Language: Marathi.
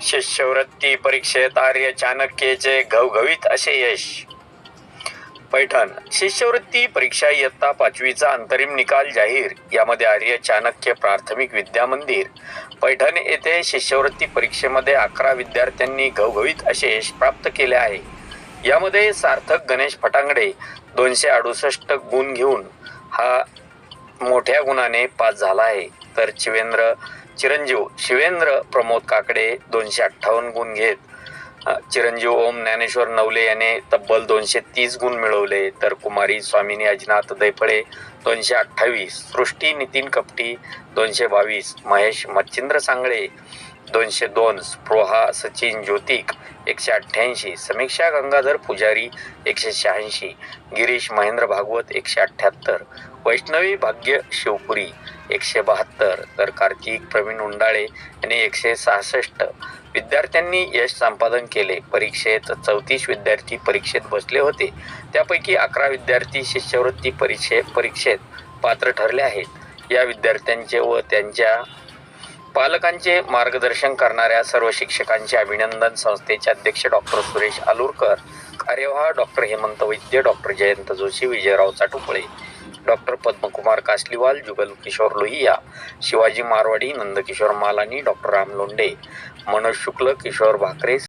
शिष्यवृत्ती परीक्षेत आर्य चाणक्यचे घवघवीत असे यश. पैठण शिष्यवृत्ती परीक्षा इयत्ता पाचवीचा अंतरिम निकाल जाहीर. यामध्ये आर्य चाणक्य प्राथमिक विद्या मंदिर. पैठण येथे शिष्यवृत्ती परीक्षेमध्ये अकरा विद्यार्थ्यांनी घवघवीत असे यश प्राप्त केले आहे. यामध्ये सार्थक गणेश फटांगडे दोनशे अडुसष्ट गुण घेऊन हा मोठ्या गुणाने पास झाला आहे. तर शिवेंद्र चिरंजीव शिवेंद्र प्रमोद काकडे दोनशे अठ्ठावन्न गुण घेत. चिरंजीव ओम ज्ञानेश्वर नवले याने तब्बल दोनशे तीस गुण मिळवले. तर कुमारी स्वामिनी अजिनाथ दैफळे दोनशे अठ्ठावीस सृष्टी नितीन कपटी दोनशे बावीस महेश मच्छिंद्र सांगळे दोनशे दोन स्पृहा सचिन ज्योतिक एकशे अठ्ठ्याऐंशी समीक्षा गंगाधर पुजारी एकशे शहाऐंशी गिरीश महेंद्र भागवत एकशे अठ्ठ्याहत्तर वैष्णवी भाग्य शिवपुरी एकशे बहात्तर तर कार्तिक प्रवीण उंडाळे यांनी एकशे सहासष्ट. विद्यार्थ्यांनी यश संपादन केले. परीक्षेत चौतीस विद्यार्थी परीक्षेत बसले होते. त्यापैकी अकरा विद्यार्थी शिष्यवृत्ती परीक्षे परीक्षेत पात्र ठरले आहेत. या विद्यार्थ्यांचे व त्यांच्या पालकांचे मार्गदर्शन करणाऱ्या सर्व शिक्षकांचे अभिनंदन संस्थेचे अध्यक्ष डॉक्टर सुरेश आलुरकर कार्यवाह doctor Hemant Vaidya doctor Jayant Joshi Vijayrao Chatupale doctor Padmakumar Kasliwal Jugal Kishore Lohiya Shivaji Marwadi Nandkishore Malani doctor Ram Londe Manoj Shukla Kishore Bhakare